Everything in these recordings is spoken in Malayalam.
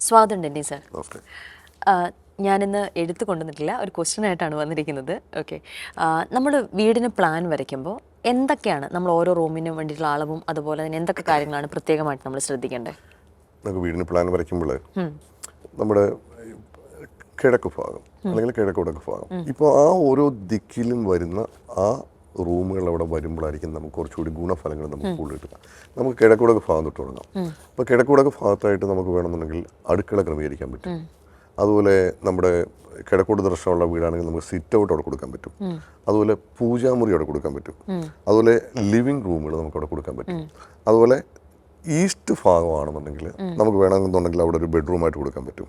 സ്വാഗതം ഡെന്നി സർ. ഞാനിന്ന് എഴുത്ത് കൊണ്ടുവന്നിട്ടില്ല. ഒരു ക്വസ്റ്റ്യൻ ആയിട്ടാണ് വന്നിരിക്കുന്നത്. ഓക്കെ. നമ്മൾ വീടിന് പ്ലാൻ വരയ്ക്കുമ്പോൾ എന്തൊക്കെയാണ് നമ്മൾ ഓരോ റൂമിനും വേണ്ടിയിട്ടുള്ള അളവും അതുപോലെ തന്നെ എന്തൊക്കെ കാര്യങ്ങളാണ് പ്രത്യേകമായിട്ട് നമ്മൾ ശ്രദ്ധിക്കേണ്ടത്? നമുക്ക് വീടിന് പ്ലാൻ വരയ്ക്കുമ്പോൾ നമ്മുടെ കിഴക്ക് ഭാഗം അല്ലെങ്കിൽ കിഴക്ക് വടക്ക് ഭാഗം ഇപ്പോൾ ആ ഓരോ ദിക്കിലും വരുന്ന ആ റൂമുകൾ അവിടെ വരുമ്പോഴായിരിക്കും നമുക്ക് കുറച്ചുകൂടി ഗുണഫലങ്ങൾ നമുക്ക് കൂടുതൽ കിട്ടുക. നമുക്ക് കിഴക്കുടക്ക് ഭാഗം തൊട്ട് തുടങ്ങാം. അപ്പോൾ കിഴക്കുടക്ക് ഭാഗത്തായിട്ട് നമുക്ക് വേണമെന്നുണ്ടെങ്കിൽ അടുക്കള ക്രമീകരിക്കാൻ പറ്റും. അതുപോലെ നമ്മുടെ കിഴക്കോട്ട് ദർശനമുള്ള വീടാണെങ്കിൽ നമുക്ക് സിറ്റ് ഔട്ട് അവിടെ കൊടുക്കാൻ പറ്റും. അതുപോലെ പൂജാമുറി അവിടെ കൊടുക്കാൻ പറ്റും. അതുപോലെ ലിവിങ് റൂമുകൾ നമുക്ക് അവിടെ കൊടുക്കാൻ പറ്റും. അതുപോലെ ഈസ്റ്റ് ഭാഗമാണെന്നുണ്ടെങ്കിൽ നമുക്ക് വേണമെന്നുണ്ടെങ്കിൽ അവിടെ ഒരു ബെഡ്റൂം ആയിട്ട് കൊടുക്കാൻ പറ്റും.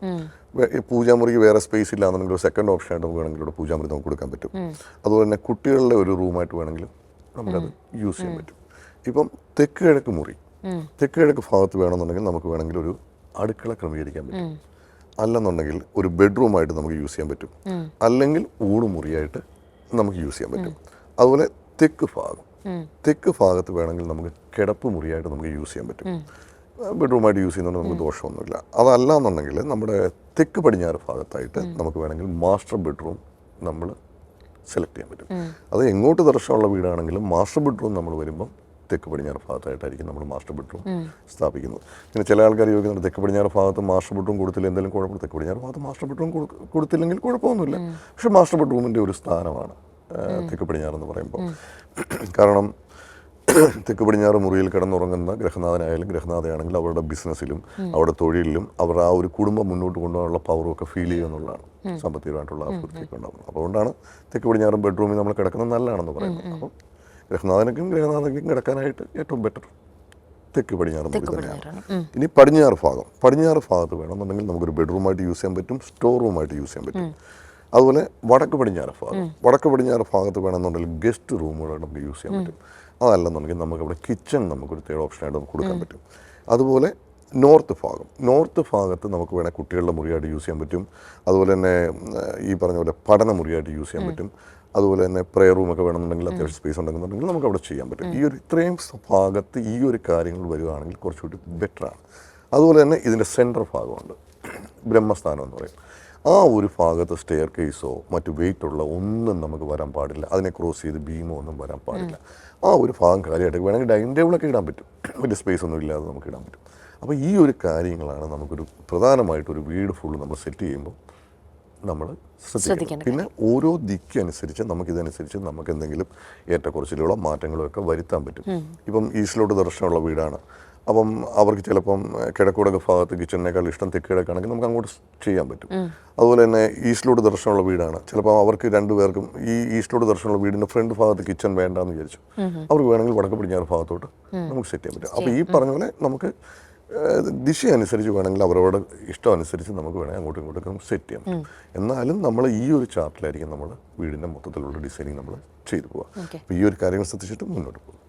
പൂജാമുറിക്ക് വേറെ സ്പേസ് ഇല്ലാന്നുണ്ടെങ്കിൽ ഒരു സെക്കൻഡ് ഓപ്ഷൻ ആയിട്ട് നമുക്ക് വേണമെങ്കിൽ ഇവിടെ പൂജാമുറി നമുക്ക് കൊടുക്കാൻ പറ്റും. അതുപോലെ തന്നെ കുട്ടികളുടെ ഒരു റൂമായിട്ട് വേണമെങ്കിൽ നമുക്കത് യൂസ് ചെയ്യാൻ പറ്റും. ഇപ്പം തെക്ക് കിഴക്ക് മുറി. തെക്ക് കിഴക്ക് ഭാഗത്ത് വേണമെന്നുണ്ടെങ്കിൽ നമുക്ക് വേണമെങ്കിൽ ഒരു അടുക്കള ക്രമീകരിക്കാൻ പറ്റും. അല്ലെന്നുണ്ടെങ്കിൽ ഒരു ബെഡ്റൂമായിട്ട് നമുക്ക് യൂസ് ചെയ്യാൻ പറ്റും. അല്ലെങ്കിൽ ഊണുമുറിയായിട്ട് നമുക്ക് യൂസ് ചെയ്യാൻ പറ്റും. അതുപോലെ തെക്ക് ഭാഗം. തെക്ക് ഭാഗത്ത് വേണമെങ്കിൽ നമുക്ക് കിടപ്പ് മുറിയായിട്ട് നമുക്ക് യൂസ് ചെയ്യാൻ പറ്റും. ബെഡ്റൂമായിട്ട് യൂസ് ചെയ്യുന്നതുകൊണ്ട് നമുക്ക് ദോഷമൊന്നുമില്ല. അതല്ല എന്നുണ്ടെങ്കിൽ നമ്മുടെ തെക്ക് പടിഞ്ഞാറ് ഭാഗത്തായിട്ട് നമുക്ക് വേണമെങ്കിൽ മാസ്റ്റർ ബെഡ്റൂം നമ്മൾ സെലക്ട് ചെയ്യാൻ പറ്റും. അത് എങ്ങോട്ട് ദർശനമുള്ള വീടാണെങ്കിലും മാസ്റ്റർ ബെഡ്റൂം നമ്മൾ വരുമ്പം തെക്ക് പടിഞ്ഞാറ് ഭാഗത്തായിട്ടായിരിക്കും നമ്മൾ മാസ്റ്റർ ബെഡ്റൂം സ്ഥാപിക്കുന്നത്. പിന്നെ ചില ആൾക്കാർ ചോദിക്കുന്നുണ്ട് തെക്ക് പടിഞ്ഞാറ് ഭാഗത്ത് മാസ്റ്റർ ബെഡ്റൂം കൊടുത്തില്ല എന്തെങ്കിലും കുഴപ്പമില്ല തെക്ക് പടിഞ്ഞാറ് ഭാഗത്ത് മാസ്റ്റർ ബെഡ്റൂം കൊടുത്തില്ലെങ്കിൽ കുഴപ്പമൊന്നുമില്ല. പക്ഷേ മാസ്റ്റർ ബെഡ്റൂമിന്റെ ഒരു സ്ഥാനമാണ്. തെക്ക് പടിഞ്ഞാറെന്ന് പറയുമ്പോൾ കാരണം തെക്ക് പടിഞ്ഞാറ് മുറിയിൽ കിടന്നുറങ്ങുന്ന ഗ്രഹനാഥനായാലും ഗ്രഹനാഥയാണെങ്കിൽ അവരുടെ ബിസിനസ്സിലും അവരുടെ തൊഴിലിലും അവർ ആ ഒരു കുടുംബം മുന്നോട്ട് കൊണ്ടുപോകാനുള്ള പവറും ഒക്കെ ഫീൽ ചെയ്യുക എന്നുള്ളതാണ്. സാമ്പത്തികമായിട്ടുള്ള അഭിവൃദ്ധിയൊക്കെ ഉണ്ടാകുന്നത്. അതുകൊണ്ടാണ് തെക്ക് പടിഞ്ഞാറും ബെഡ്റൂമിൽ നമ്മൾ കിടക്കുന്നത് നല്ലതാണെന്ന് പറയുന്നത്. അപ്പം ഗ്രഹനാഥനക്കും ഗ്രഹനാഥനക്കും കിടക്കാനായിട്ട് ഏറ്റവും ബെറ്റർ തെക്ക് പടിഞ്ഞാറ് മുറി തന്നെയാണ്. ഇനി പടിഞ്ഞാറ് ഭാഗം. പടിഞ്ഞാറ് ഭാഗത്ത് വേണമെന്നുണ്ടെങ്കിൽ നമുക്കൊരു ബെഡ്റൂമായിട്ട് യൂസ് ചെയ്യാൻ പറ്റും സ്റ്റോർ റൂമായിട്ട് യൂസ് ചെയ്യാൻ പറ്റും. അതുപോലെ വടക്ക് പടിഞ്ഞാറ് ഭാഗം. വടക്ക് പടിഞ്ഞാറ് ഭാഗത്ത് വേണമെന്നുണ്ടെങ്കിൽ ഗസ്റ്റ് റൂമുകൾ നമുക്ക് യൂസ് ചെയ്യാൻ പറ്റും. അതല്ലെന്നുണ്ടെങ്കിൽ നമുക്ക് അവിടെ കിച്ചൺ നമുക്കൊരു തേർഡ് ഓപ്ഷനായിട്ട് നമുക്ക് കൊടുക്കാൻ പറ്റും. അതുപോലെ നോർത്ത് ഭാഗം. നോർത്ത് ഭാഗത്ത് നമുക്ക് വേണേൽ കുട്ടികളുടെ മുറിയായിട്ട് യൂസ് ചെയ്യാൻ പറ്റും. അതുപോലെ തന്നെ ഈ പറഞ്ഞ പോലെ പഠന മുറിയായിട്ട് യൂസ് ചെയ്യാൻ പറ്റും. അതുപോലെ തന്നെ പ്രെയർ റൂമൊക്കെ വേണമെന്നുണ്ടെങ്കിൽ അത്യാവശ്യം സ്പേസ് ഉണ്ടെന്നുണ്ടെങ്കിൽ നമുക്ക് അവിടെ ചെയ്യാൻ പറ്റും. ഈ ഒരു ഇത്രയും ഭാഗത്ത് ഈ ഒരു കാര്യങ്ങൾ വരുവാണെങ്കിൽ കുറച്ചുകൂടി ബെറ്ററാണ് അതുപോലെ തന്നെ ഇതിന്റെ സെന്റർ ഭാഗമുണ്ട്. ബ്രഹ്മസ്ഥാനം എന്ന് പറയും. ആ ഒരു ഭാഗത്ത് സ്റ്റെയർ കേസോ മറ്റു വെയിറ്റ് ഉള്ള ഒന്നും നമുക്ക് വരാൻ പാടില്ല. അതിനെ ക്രോസ് ചെയ്ത് ബീമോ ഒന്നും വരാൻ പാടില്ല. ആ ഒരു ഭാഗം കാര്യമായിട്ട് വേണമെങ്കിൽ ഡൈനിങ് ടേബിളൊക്കെ ഇടാൻ പറ്റും. വലിയ സ്പേസ് ഒന്നും ഇല്ലാതെ നമുക്ക് ഇടാൻ പറ്റും. അപ്പോൾ ഈ ഒരു കാര്യങ്ങളാണ് നമുക്കൊരു പ്രധാനമായിട്ടൊരു വീട് ഫുള്ള് നമ്മൾ സെറ്റ് ചെയ്യുമ്പോൾ നമ്മൾ ശ്രദ്ധിക്കണം പിന്നെ ഓരോ ദിക്കനുസരിച്ച് നമുക്ക് ഇതനുസരിച്ച് നമുക്ക് എന്തെങ്കിലും ഏറ്റക്കുറച്ചിലുകളോ മാറ്റങ്ങളോ ഒക്കെ വരുത്താൻ പറ്റും. ഇപ്പം ഈസ്റ്റിലോട്ട് ദർശനമുള്ള വീടാണ്. അപ്പം അവർക്ക് ചിലപ്പം കിഴക്കുടക്ക് ഭാഗത്ത് കിച്ചണിനേക്കാൾ ഇഷ്ടം തെക്ക് കിഴക്കാണെങ്കിൽ നമുക്ക് അങ്ങോട്ട് ചെയ്യാൻ പറ്റും. അതുപോലെ തന്നെ ഈസ്റ്റിലോട്ട് ദർശനമുള്ള വീടാണ്. ചിലപ്പോൾ അവർക്ക് രണ്ടുപേർക്കും ഈ ഈസ്റ്റിലോട്ട് ദർശനമുള്ള വീടിന്റെ ഫ്രണ്ട് ഭാഗത്ത് കിച്ചൺ വേണ്ടാന്ന് വിചാരിച്ചു. അവർക്ക് വേണമെങ്കിൽ വടക്ക് പടിഞ്ഞാറ് ഭാഗത്തോട്ട് നമുക്ക് സെറ്റ് ചെയ്യാൻ പറ്റും. അപ്പോൾ ഈ പറഞ്ഞ പോലെ നമുക്ക് ദിശ അനുസരിച്ച് വേണമെങ്കിൽ അവരവരുടെ ഇഷ്ടം അനുസരിച്ച് നമുക്ക് വേണമെങ്കിൽ അങ്ങോട്ടും ഇങ്ങോട്ടും നമുക്ക് സെറ്റ് ചെയ്യാം. എന്നാലും നമ്മൾ ഈ ഒരു ചാർട്ടിലായിരിക്കും നമ്മൾ വീടിന്റെ മൊത്തത്തിലുള്ള ഡിസൈനിങ് നമ്മൾ ചെയ്തു പോവുക. അപ്പോൾ ഈ ഒരു കാര്യങ്ങൾ ശ്രദ്ധിച്ചിട്ട് മുന്നോട്ട് പോകും